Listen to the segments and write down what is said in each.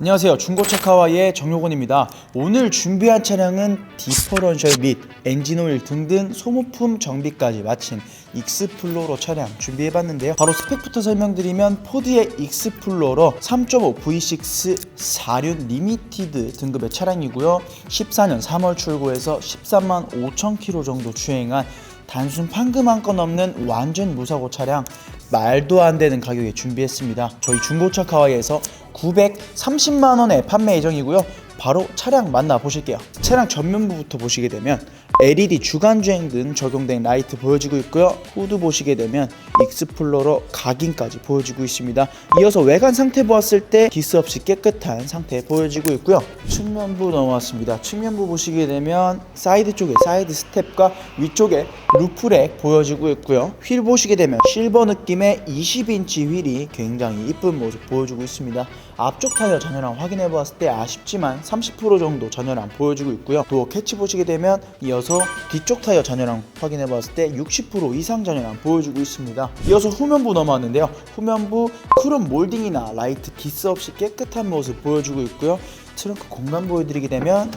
안녕하세요. 중고차 카와이의 정효곤입니다. 오늘 준비한 차량은 디퍼런셜 및 엔진오일 등등 소모품 정비까지 마친 익스플로러 차량 준비해봤는데요. 바로 스펙부터 설명드리면 포드의 익스플로러 3.5 V6 4륜 리미티드 등급의 차량이고요. 14년 3월 출고해서 13만 5천 킬로 정도 주행한 단순 판금 한 건 없는 완전 무사고 차량 말도 안 되는 가격에 준비했습니다. 저희 중고차 카와이에서 930만 원에 판매 예정이고요. 바로 차량 만나 보실게요. 차량 전면부부터 보시게 되면 LED 주간 주행 등 적용된 라이트 보여지고 있고요. 후드 보시게 되면 익스플로러 각인까지 보여지고 있습니다. 이어서 외관 상태 보았을 때 기스 없이 깨끗한 상태 보여지고 있고요. 측면부 넘어왔습니다. 측면부 보시게 되면 사이드 쪽에 사이드 스텝과 위쪽에 루프렉 보여지고 있고요. 휠 보시게 되면 실버 느낌의 20인치 휠이 굉장히 이쁜 모습 보여주고 있습니다. 앞쪽 타이어 전열함 확인해 보았을 때 아쉽지만 30% 정도 전열함 보여주고 있고요. 도어 캐치 보시게 되면 이어서 뒤쪽 타이어 전열함 확인해 보았을 때 60% 이상 전열함 보여주고 있습니다. 이어서 후면부 넘어왔는데요. 후면부 크롬 몰딩이나 라이트 기스 없이 깨끗한 모습 보여주고 있고요. 트렁크 공간 보여드리게 되면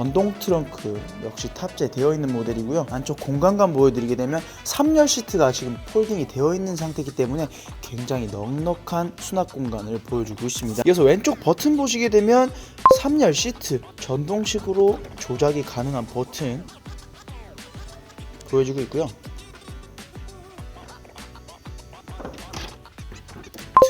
전동 트렁크 역시 탑재되어 있는 모델이고요. 안쪽 공간감 보여드리게 되면 3열 시트가 지금 폴딩이 되어 있는 상태이기 때문에 굉장히 넉넉한 수납 공간을 보여주고 있습니다. 이어서 왼쪽 버튼 보시게 되면 3열 시트 전동식으로 조작이 가능한 버튼 보여주고 있고요.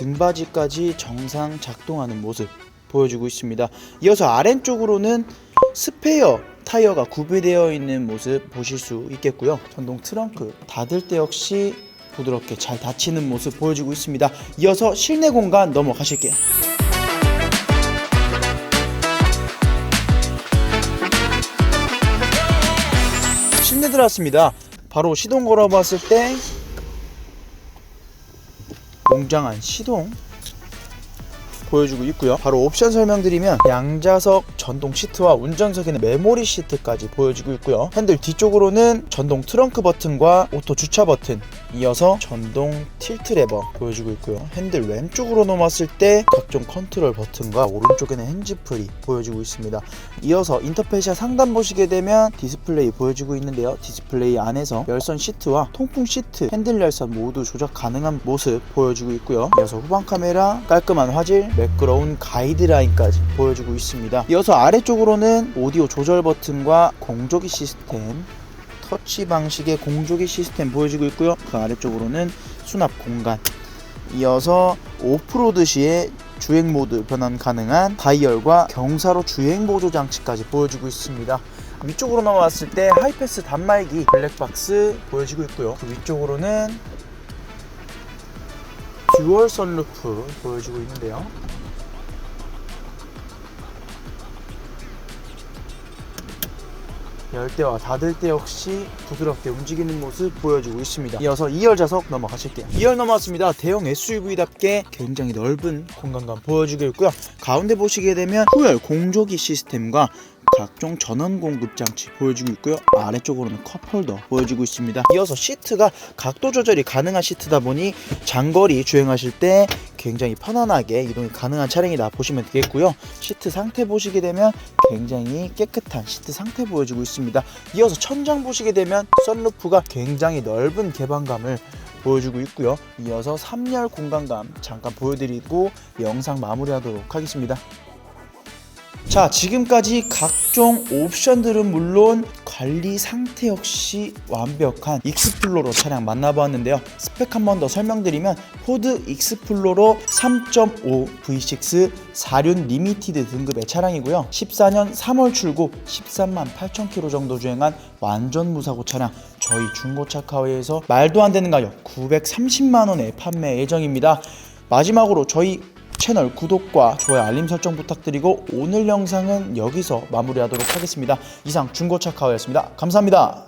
등받이까지 정상 작동하는 모습 보여주고 있습니다. 이어서 아래쪽으로는 스페어 타이어가 구비되어 있는 모습 보실 수 있겠고요. 전동 트렁크 닫을 때 역시 부드럽게 잘 닫히는 모습 보여주고 있습니다. 이어서 실내 공간 넘어가실게요. 실내 들어왔습니다. 바로 시동 걸어봤을 때 웅장한 시동 보여주고 있고요. 바로 옵션 설명드리면 양좌석 전동 시트와 운전석에는 메모리 시트까지 보여주고 있고요. 핸들 뒤쪽으로는 전동 트렁크 버튼과 오토 주차 버튼, 이어서 전동 틸트 레버 보여주고 있고요. 핸들 왼쪽으로 넘어왔을 때 각종 컨트롤 버튼과 오른쪽에는 핸즈프리 보여주고 있습니다. 이어서 인터페이스 상단 보시게 되면 디스플레이 보여주고 있는데요. 디스플레이 안에서 열선 시트와 통풍 시트, 핸들 열선 모두 조작 가능한 모습 보여주고 있고요. 이어서 후방 카메라, 깔끔한 화질, 매끄러운 가이드라인까지 보여주고 있습니다. 이어서 아래쪽으로는 오디오 조절 버튼과 공조기 시스템, 터치 방식의 공조기 시스템 보여주고 있고요. 그 아래쪽으로는 수납 공간. 이어서 오프로드 시에 주행 모드 변환 가능한 다이얼과 경사로 주행 보조 장치까지 보여주고 있습니다. 위쪽으로 넘어왔을 때 하이패스 단말기 블랙박스 보여지고 있고요. 그 위쪽으로는 듀얼 선루프 보여주고 있는데요. 열 때와 닫을 때 역시 부드럽게 움직이는 모습 보여주고 있습니다. 이어서 2열 좌석 넘어가실게요. 2열 넘어왔습니다. 대형 SUV답게 굉장히 넓은 공간감 보여주고 있고요. 가운데 보시게 되면 후열 공조기 시스템과 각종 전원 공급 장치 보여주고 있고요. 아래쪽으로는 컵홀더 보여주고 있습니다. 이어서 시트가 각도 조절이 가능한 시트다 보니 장거리 주행하실 때 굉장히 편안하게 이동이 가능한 차량이다 보시면 되겠고요. 시트 상태 보시게 되면 굉장히 깨끗한 시트 상태 보여주고 있습니다. 이어서 천장 보시게 되면 썬루프가 굉장히 넓은 개방감을 보여주고 있고요. 이어서 3열 공간감 잠깐 보여드리고 영상 마무리하도록 하겠습니다. 자, 지금까지 각종 옵션들은 물론 관리 상태 역시 완벽한 익스플로러 차량 만나보았는데요. 스펙 한 번 더 설명드리면 포드 익스플로러 3.5 V6 4륜 리미티드 등급의 차량이고요. 14년 3월 출고 13만 8천 킬로 정도 주행한 완전 무사고 차량 저희 중고차 카웨에서 말도 안 되는 가격 930만 원에 판매 예정입니다. 마지막으로 저희 채널 구독과 좋아요 알림 설정 부탁드리고 오늘 영상은 여기서 마무리하도록 하겠습니다. 이상 중고차 카오였습니다. 감사합니다.